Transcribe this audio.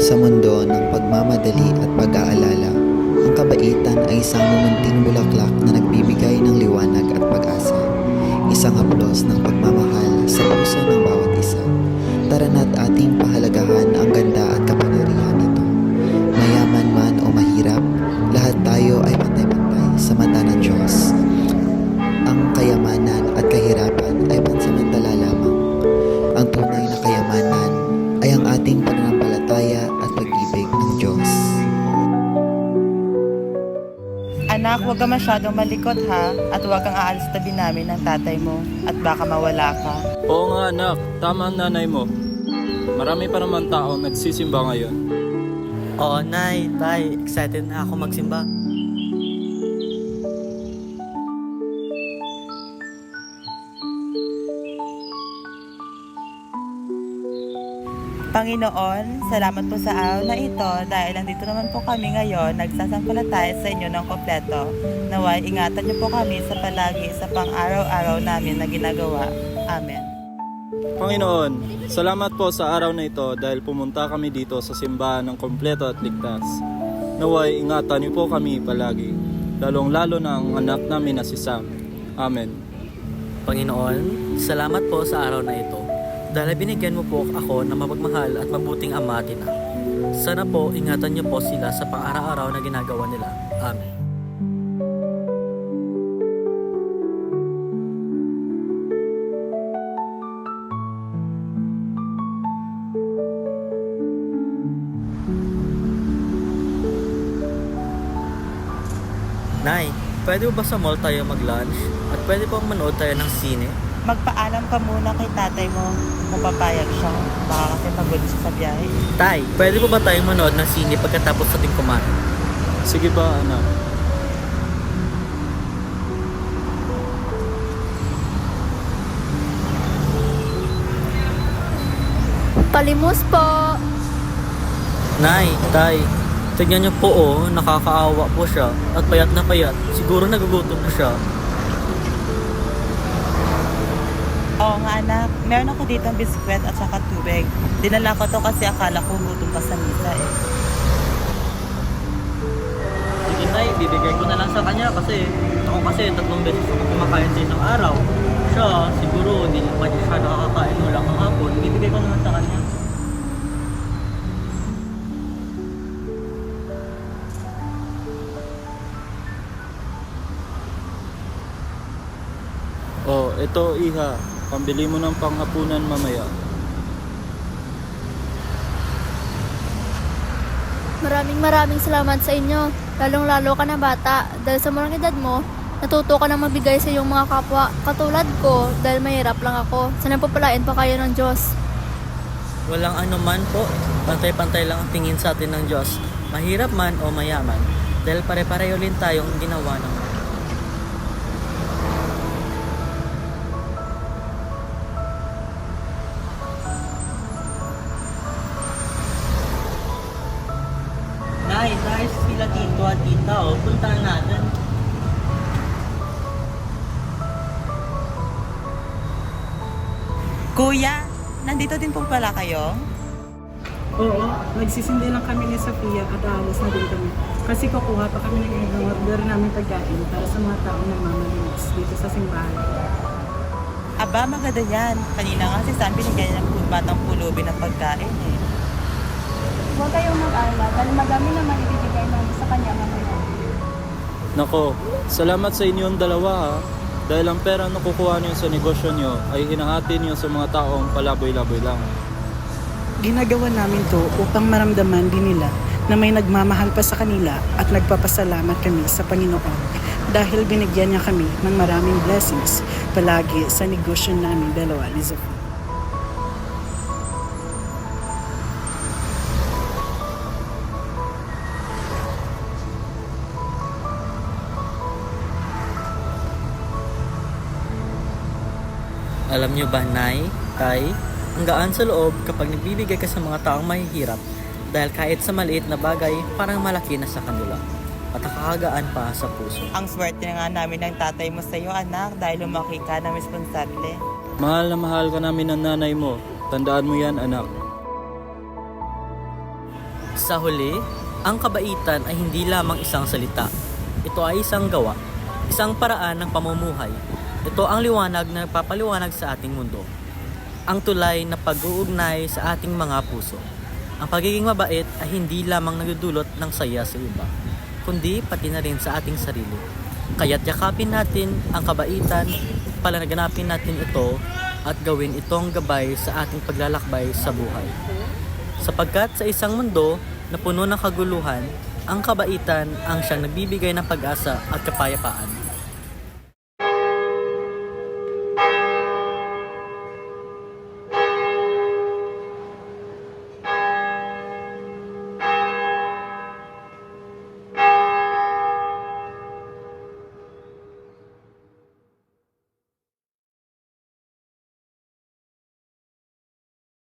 Sa mundo ng pagmamadali at pag-aalala, ang kabaitan ay isang mumunting bulaklak na nagbibigay ng liwanag at pag-asa. Isang haplos ng pagmamahal sa puso ng bawat isa. Tara na't ating pahalagahan ang ganda at kapangyarihan nito. Mayaman man o mahirap, lahat tayo ay pantay-pantay sa mata ng Diyos. Anak, huwag ka masyadong malikot ha at huwag kang aalis sa tabi namin ng tatay mo at baka mawala ka. Oo nga anak, tama ang nanay mo. Marami pa naman taong nagsisimba ngayon. Oo, Nay, Tay, excited na ako magsimba. Panginoon, salamat po sa araw na ito dahil nandito naman po kami ngayon nagsasampalataya sa inyo ng kompleto. Naway ingatan niyo po kami sa palagi sa pang-araw-araw namin na ginagawa. Amen. Panginoon, salamat po sa araw na ito dahil pumunta kami dito sa simbahan ng kompleto at ligtas. Naway ingatan niyo po kami palagi, lalong-lalo na ang anak namin na si Sam. Amen. Panginoon, salamat po sa araw na ito dahil binigyan mo po ako ng mapagmahal at mabuting ama at. Sana po ingatan niyo po sila sa pang-araw-araw na ginagawa nila. Amen. Nay, pwede ba sa mall tayo mag-lunch? At pwede pang manood tayo ng sine? Magpaalam ka muna kay tatay mo kung papayag siya. Baka kasi pagod siya sa biyahe. Tay, pwede po ba tayong manood ng sine pagkatapos sa ating kumain? Sige ba anak? Palimus po. Nay, tay, tignan niyo po oh, nakakaawa po siya at payat na payat. Siguro nagugutom na siya. Oo nga anak, meron ako dito biskwit at saka tubig. Dinala ko to kasi akala ko gutom ka sa misa eh. Sige tay, bibigay ko na lang sa kanya kasi ako kasi tatlong beses ako kumakain sa isang araw. Siya, siguro hindi pa siya nakakakain mo lang kahapon. Bibigay ko naman sa kanya. Oh, ito iha, pambili mo ng panghapunan mamaya. Maraming maraming salamat sa inyo. Lalong lalo ka na bata. Dahil sa murang edad mo, natuto ka na mabigay sa iyong mga kapwa. Katulad ko, dahil mahirap lang ako. Sana papalain pa kayo ng Diyos. Walang ano man po, pantay-pantay lang ang tingin sa atin ng Diyos. Mahirap man o mayaman, dahil pare-pareho rin tayong ginawa ng Nay, dahil sila dito at tita, oh, puntahan natin. Kuya, nandito din po pala kayo? Oo, nagsisindi lang kami ni Sofia at aalis na din kami. Kasi kukuha pa kami ng order namin pagkain para sa mga taong nagmamalinis dito sa simbahan. Aba, maganda yan. Kanina nga si Sam binigyan niya ng batang pulubi ng pagkain eh. Huwag kayong mag-alala dahil madami naman ibibigay namin sa kanya mamaya. Nako, salamat sa inyong dalawa ha. Dahil ang pera na kukuha niyo sa negosyo niyo ay hinahati niyo sa mga taong palaboy-laboy lang. Ginagawa namin to upang maramdaman din nila na may nagmamahal pa sa kanila at nagpapasalamat kami sa Panginoon dahil binigyan niya kami ng maraming blessings palagi sa negosyo namin dalawa ni Sofia. Alam nyo ba, Nay, Tay, ang gaan sa loob kapag nagbibigay ka sa mga taong mahihirap dahil kahit sa maliit na bagay, parang malaki na sa kanila at nakakagaan pa sa puso. Ang swerte na nga namin ng tatay mo sa iyo, anak, dahil lumaki ka na responsable. Mahal na mahal ka namin ng nanay mo. Tandaan mo yan, anak. Sa huli, ang kabaitan ay hindi lamang isang salita. Ito ay isang gawa, isang paraan ng pamumuhay. Ito ang liwanag na nagpapaliwanag sa ating mundo. Ang tulay na pag-uugnay sa ating mga puso. Ang pagiging mabait ay hindi lamang nagdudulot ng saya sa iba, kundi pati na rin sa ating sarili. Kaya't yakapin natin ang kabaitan, palanaganapin natin ito at gawin itong gabay sa ating paglalakbay sa buhay. Sapagkat sa isang mundo na puno ng kaguluhan, ang kabaitan ang siyang nagbibigay ng pag-asa at kapayapaan.